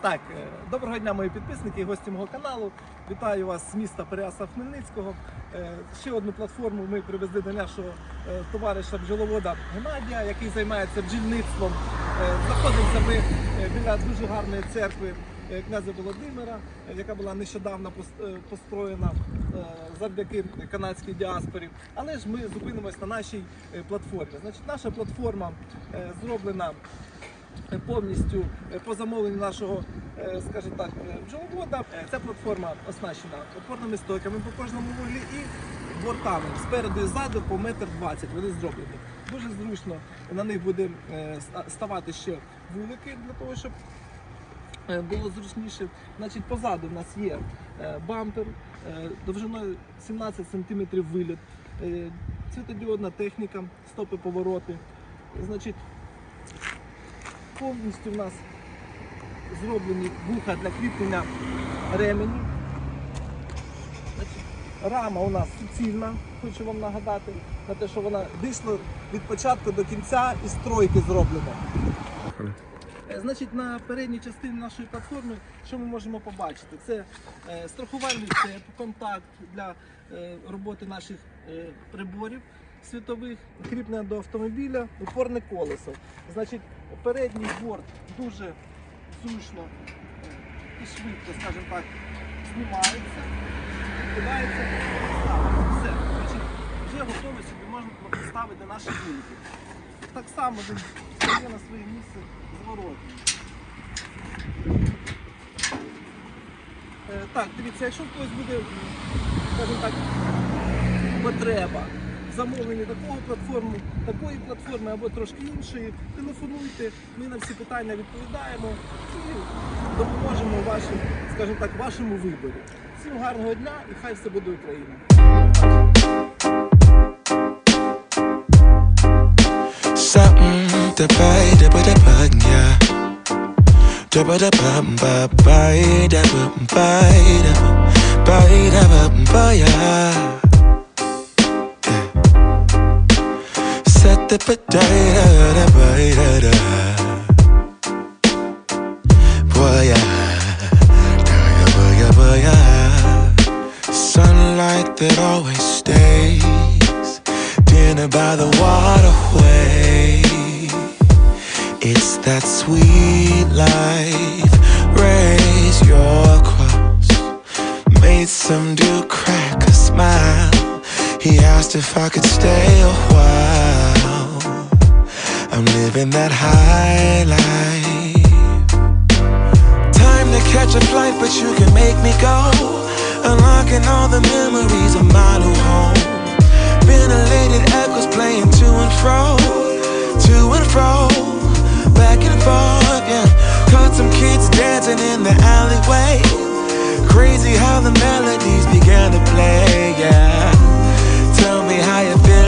Так, е, доброго дня, мої підписники і гості мого каналу. Вітаю вас з міста Переяслав Хмельницького. Е, Ще одну платформу ми привезли до нашого е, товариша бджоловода Геннадія, який займається бджільництвом. Знаходимося ми біля дуже гарної церкви князя Володимира, яка була нещодавно построєна завдяки канадській діаспорі. Але ж ми зупинимось на нашій платформі. Значить, наша платформа зроблена повністю е, по замовленню нашого, е, скажімо так, е, бджоловода. Е, Ця платформа оснащена опорними стойками по кожному вуглі і бортами спереду і ззаду по метр двадцять. Вони зроблені. Дуже зручно на них буде е, ставати ще вулики для того, щоб е, було зручніше. Значить, позаду в нас є е, бампер е, довжиною 17 см виліт, е, світодіодна техніка, стопи повороти. Значить, повністю в нас зроблені вуха для кріплення ремені. Рама у нас суцільна, хочу вам нагадати, на те, що вона дійсно від початку до кінця і стройки зроблена. Е, Значить, на передній частині нашої платформи, що ми можемо побачити? Це е, страхувальний цеп, контакт для е, роботи наших приборів світових, кріплення до автомобіля, опорне колесо. Значить, передній борт дуже зручно е, і швидко, скажімо так, знімається, відкидається. Все. Значить, вже готовий собі можна ставити наші вулики. Так само він стає на своє місце зворотні. Е, Так, дивіться, якщо когось буде, скажімо так, потреба в замовленні такого платформи, такої платформи або трошки іншої, телефонуйте, ми на всі питання відповідаємо і допоможемо вашим, скажімо так, вашому виборі. Всім гарного дня і хай все буде Україна! Buy, da da ba, ba da ba ba da ba ba da ba ba that always stays. Dinner by the waterway. It's that sweet life. Raise your cross. Made some dude crack a smile. He asked if I could stay a while. I'm living that high life. Time to catch a flight, but you can make me go. Unlocking all the dancing in the alleyway. Crazy how the melodies began to play.